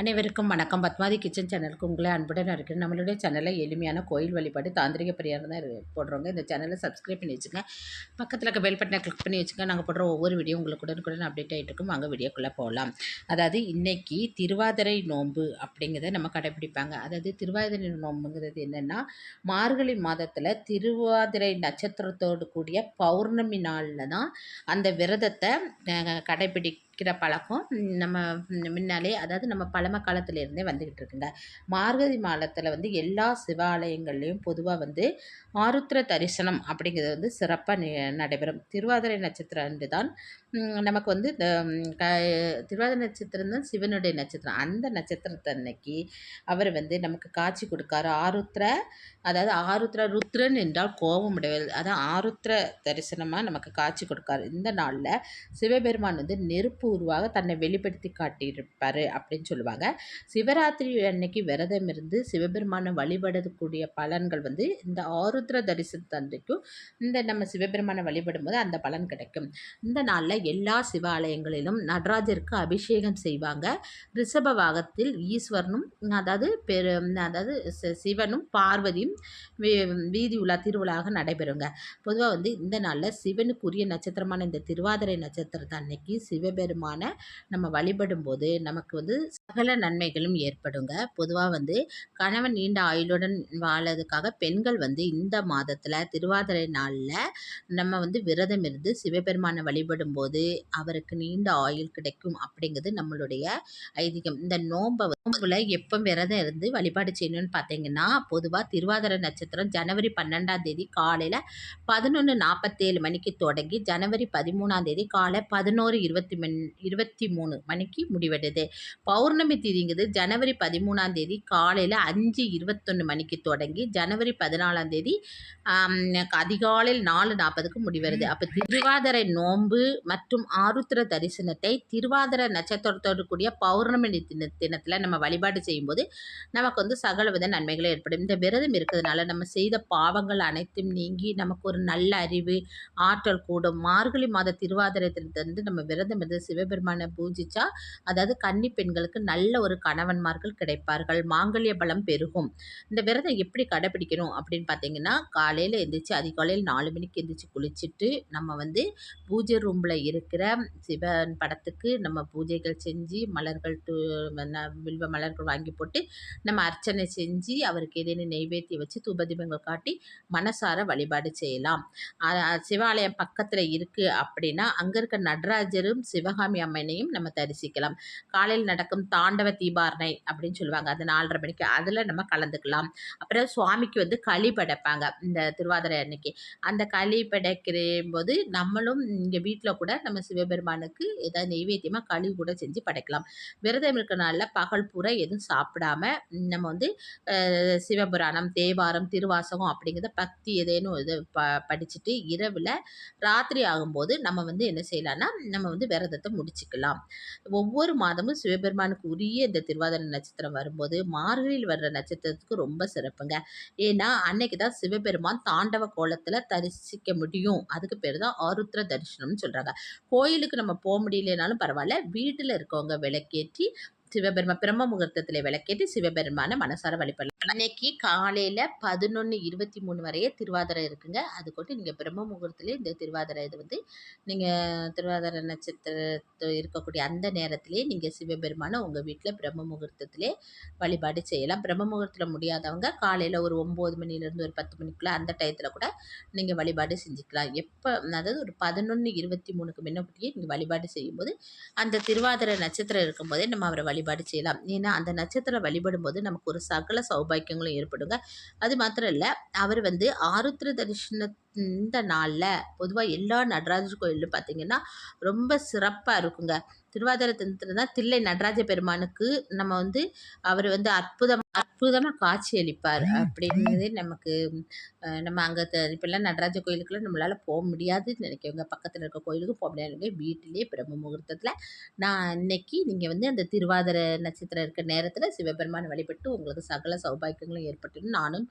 அனைவருக்கும் வணக்கம். பத்மாதி கிச்சன் சேனலுக்கு உங்களை அன்புடன் இருக்கிறேன் நம்மளுடைய சேனலில் எளிமையான கோயில் வழிபாடு தாந்திரிக பரிகாரம் தான் போடுறோங்க இந்த சேனலை சப்ஸ்கிரைப் பண்ணி வச்சுங்க பக்கத்தில் இருக்க பெல் பட்டனை கிளிக் பண்ணி வச்சுங்க நாங்கள் போடுற ஒவ்வொரு வீடியோ உங்களுக்கு உடனுக்குடன் அப்டேட் ஆகிட்டு இருக்கும். அங்கே வீடியோக்குள்ளே போகலாம் அதாவது இன்றைக்கி திருவாதிரை நோன்பு அப்படிங்கிறத நம்ம கடைப்பிடிப்பாங்க அதாவது திருவாதிரை நோன்புங்கிறது என்னென்னா மார்கழி மாதத்தில் திருவாதிரை நட்சத்திரத்தோடு கூடிய பௌர்ணமி நாளில் தான் அந்த விரதத்தை கடைப்பிடி வைக்கிற பழக்கம் நம்ம முன்னாலே அதாவது நம்ம பழம காலத்துலேருந்தே வந்துக்கிட்டு இருக்குங்க. மார்கழி மாதத்தில் வந்து எல்லா சிவாலயங்கள்லேயும் பொதுவாக வந்து ஆருத்ர தரிசனம் அப்படிங்கிறது வந்து சிறப்பாக நடைபெறும். திருவாதிரை நட்சத்திரம் அன்று தான் நமக்கு வந்து இந்த க திருவாதிரை நட்சத்திரம் தான் சிவனுடைய நட்சத்திரம். அந்த நட்சத்திரத்தை அன்னைக்கு அவர் வந்து நமக்கு காட்சி கொடுக்காரு. ஆருத்ர அதாவது ஆருத்ர ருத்ரன் என்றால் கோபம் உடையவர் அதான் ஆருத்ர தரிசனமாக நமக்கு காட்சி கொடுக்காரு. இந்த நாளில் சிவபெருமான் வந்து நெருப்பு உருவாக தன்னை வெளிப்படுத்தி காட்டியிருப்பார் அப்படின்னு சொல்லுவாங்க. சிவராத்திரி அன்னைக்கு விரதம் இருந்து சிவபெருமானை வழிபடக்கூடிய பலன்கள் வந்து இந்த ஆருத்ர தரிசனத்தன்றைக்கும் இந்த நம்ம சிவபெருமானை வழிபடும் போது அந்த பலன் கிடைக்கும். இந்த நாளில் எல்லா சிவாலயங்களிலும் நடராஜருக்கு அபிஷேகம் செய்வாங்க. ரிஷப வாகத்தில் ஈஸ்வரனும் அதாவது பெரு அதாவது சிவனும் பார்வதியும் வீதி உலா திருவிழாக நடைபெறுங்க. பொதுவாக வந்து இந்த நாளில் சிவனுக்குரிய நட்சத்திரமான இந்த திருவாதிரை நட்சத்திரத்தை அன்னைக்கு சிவபெருமான நம்ம வழிபடும் போது நமக்கு வந்து சகல நன்மைகளும் ஏற்படுங்க. பொதுவாக வந்து கணவன் நீண்ட ஆயுளுடன் வாழறதுக்காக பெண்கள் வந்து இந்த மாதத்தில் திருவாதிரை நாளில் நம்ம வந்து விரதம் இருந்து சிவபெருமானை வழிபடும் போது அவருக்கு நீண்ட ஆயுள் கிடைக்கும் அப்படிங்கிறது நம்மளுடைய ஐதீகம். இந்த நோம்பை நோம்பில் எப்போ விரதம் இருந்து வழிபாடு செய்யணும்னு பார்த்தீங்கன்னா பொதுவாக திருவாதிரை நட்சத்திரம் ஜனவரி பன்னெண்டாம் தேதி காலையில் பதினொன்று நாற்பத்தேழு மணிக்கு தொடங்கி ஜனவரி பதிமூணாம் தேதி காலை பதினோரு இருபத்தி மணி இருபத்தி மூணு மணிக்கு முடிவடையுது. பௌர்ணமி திதிங்கிறது ஜனவரி பதிமூணாம் தேதி காலையில் அஞ்சு இருபத்தொன்று மணிக்கு தொடங்கி ஜனவரி பதினாலாம் தேதி அதிகாலையில் நாலு நாற்பதுக்கு முடிவருது. அப்போ திருவாதிரை நோன்பு மற்றும் ஆருத்ர தரிசனத்தை திருவாதிர நட்சத்திரத்தோடு கூடிய பௌர்ணமி தின தினத்தில் நம்ம வழிபாடு செய்யும்போது நமக்கு வந்து சகல வித நன்மைகளும் ஏற்படும். இந்த விரதம் இருக்கிறதுனால நம்ம செய்த பாவங்கள் அனைத்தும் நீங்கி நமக்கு ஒரு நல்ல அறிவு ஆற்றல் கூடும். மார்கழி மாத திருவாதிரை தினத்திலிருந்து நம்ம விரதம் இருந்து சிவபெருமானை பூஜிச்சா அதாவது கன்னி பெண்களுக்கு நல்ல ஒரு கணவன்மார்கள் கிடைப்பார்கள். மாங்கல்ய பலம் பெருகும். இந்த விரதம் எப்படி கடைப்பிடிக்கணும் அப்படின்னு பார்த்தீங்கன்னா காலையில் எழுந்திரிச்சு அதிகாலையில் நாலு மணிக்கு எழுந்திரிச்சு குளிச்சுட்டு நம்ம வந்து பூஜை ரூமில் இருக்கிற சிவன் படத்துக்கு நம்ம பூஜைகள் செஞ்சு மலர்கள் வில்வ மலர்கள் வாங்கி போட்டு நம்ம அர்ச்சனை செஞ்சு அவருக்கு ஏதேனும் நெய்வேத்தியம் வச்சு தூபதீபங்கள் காட்டி மனசார வழிபாடு செய்யலாம். சிவாலயம் பக்கத்தில் இருக்குது அப்படின்னா அங்கே இருக்க நடராஜரும் சிவகாமி அம்மனையும் நம்ம தரிசிக்கலாம். காலையில் நடக்கும் தாண்டவ தீபாரணை அப்படின்னு சொல்லுவாங்க. அது நாலரை மணிக்கு அதில் நம்ம கலந்துக்கலாம். அப்புறம் சுவாமிக்கு வந்து களி படைப்பாங்க. இந்த திருவாதிரை அன்னைக்கு. அந்த களி படைக்கிற போது நம்மளும் இங்கே வீட்டில் கூட நம்ம சிவபெருமானுக்கு ஏதாவது நெய்வேத்தியமாக களி கூட செஞ்சு படைக்கலாம். விரதம் இருக்க நாளில் பகல் பூரா எதுவும் சாப்பிடாம நம்ம வந்து சிவபுராணம் தேவாரம் திருவாசகம் அப்படிங்கிறத பக்தி ஏதேனும் இது ப படிச்சுட்டு இரவில் ராத்திரி ஆகும்போது நம்ம வந்து என்ன செய்யலாம்னா நம்ம வந்து விரதத்தை முடிச்சுக்கலாம். ஒவ்வொரு மாதமும் சிவபெருமானுக்கு உரிய இந்த திருவாதிரை நட்சத்திரம் வரும்போது மார்கழியில் வர்ற நட்சத்திரத்துக்கு ரொம்ப சிறப்புங்க. ஏன்னா அன்னைக்கு தான் சிவபெருமான் தாண்டவ கோலத்தில் தரிசிக்க முடியும். அதுக்கு பேர் தான் ஆருத்ர தரிசனம்னு சொல்கிறாங்க கோயிலுக்கு நம்ம போக முடியலனாலும் பரவாயில்ல. வீட்டில் இருக்கவங்க விளக்கேற்றி சிவபெருமா பிரம்ம முகூர்த்தத்தில் விளக்கேற்றி சிவபெருமான மனசார வழிபடலாம். அன்னைக்கு காலையில் பதினொன்று இருபத்தி மூணு வரையே திருவாதிரை இருக்குங்க. அது கொண்டு நீங்கள் பிரம்ம முகூர்த்திலே இந்த திருவாதிரை இது வந்து நீங்கள் திருவாதிரை நட்சத்திரத்து இருக்கக்கூடிய அந்த நேரத்திலே நீங்கள் சிவபெருமான உங்கள் வீட்டில் பிரம்ம முகூர்த்தத்திலே வழிபாடு செய்யலாம். பிரம்ம முகூர்த்தத்தில் முடியாதவங்க காலையில் ஒரு ஒம்பது மணிலேருந்து ஒரு பத்து மணிக்குள்ளே அந்த டயத்தில் கூட நீங்கள் வழிபாடு செஞ்சுக்கலாம். எப்போ அதாவது ஒரு பதினொன்று இருபத்தி மூணுக்கு முன்னப்பட்டியே நீங்கள் வழிபாடு செய்யும்போது அந்த திருவாதிரை நட்சத்திரம் இருக்கும்போதே நம்ம அவரை வழிபாடு செய்யலாம். ஏன்னா அந்த நட்சத்திரம் வழிபடும் போது நமக்கு ஒரு சகல சௌபாக்கியங்களும் ஏற்படுங்க. அது மாத்திரம் இல்லை அவர் வந்து ஆருத்ர தரிசன இந்த நாளில் பொதுவாக எல்லா நடராஜர் கோயிலும் பார்த்திங்கன்னா ரொம்ப சிறப்பாக இருக்குங்க. திருவாதிரை தினத்தில் தான் தில்லை நடராஜ பெருமானுக்கு நம்ம வந்து அவர் வந்து அற்புதம் அற்புதமாக காட்சி அளிப்பார் அப்படிங்கிறது நமக்கு நம்ம அங்கே இப்போல்லாம் நடராஜ கோயிலுக்குலாம் நம்மளால் போக முடியாதுன்னு நினைக்கிறவங்க. பக்கத்தில் இருக்க கோயிலுக்கு போக முடியாது. வீட்டிலேயே பிரம்ம முகூர்த்தத்தில் நான் இன்னைக்கு நீங்கள் வந்து அந்த திருவாதிரை நட்சத்திரம் இருக்கிற நேரத்தில் சிவபெருமானை வழிபட்டு உங்களுக்கு சகல சௌபாக்கியங்களும் ஏற்பட்டு நானும்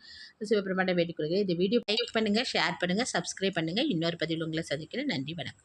சிவபெருமானை வேண்டிக் கொள்கிறேன். இந்த வீடியோ லைக் பண்ணுங்கள் ஷேர் பண்ணுங்கள் சப்ஸ்கிரைப் பண்ணுங்கள் இன்னொரு பதிவில் உங்களை சந்திக்கிறேன். நன்றி வணக்கம்.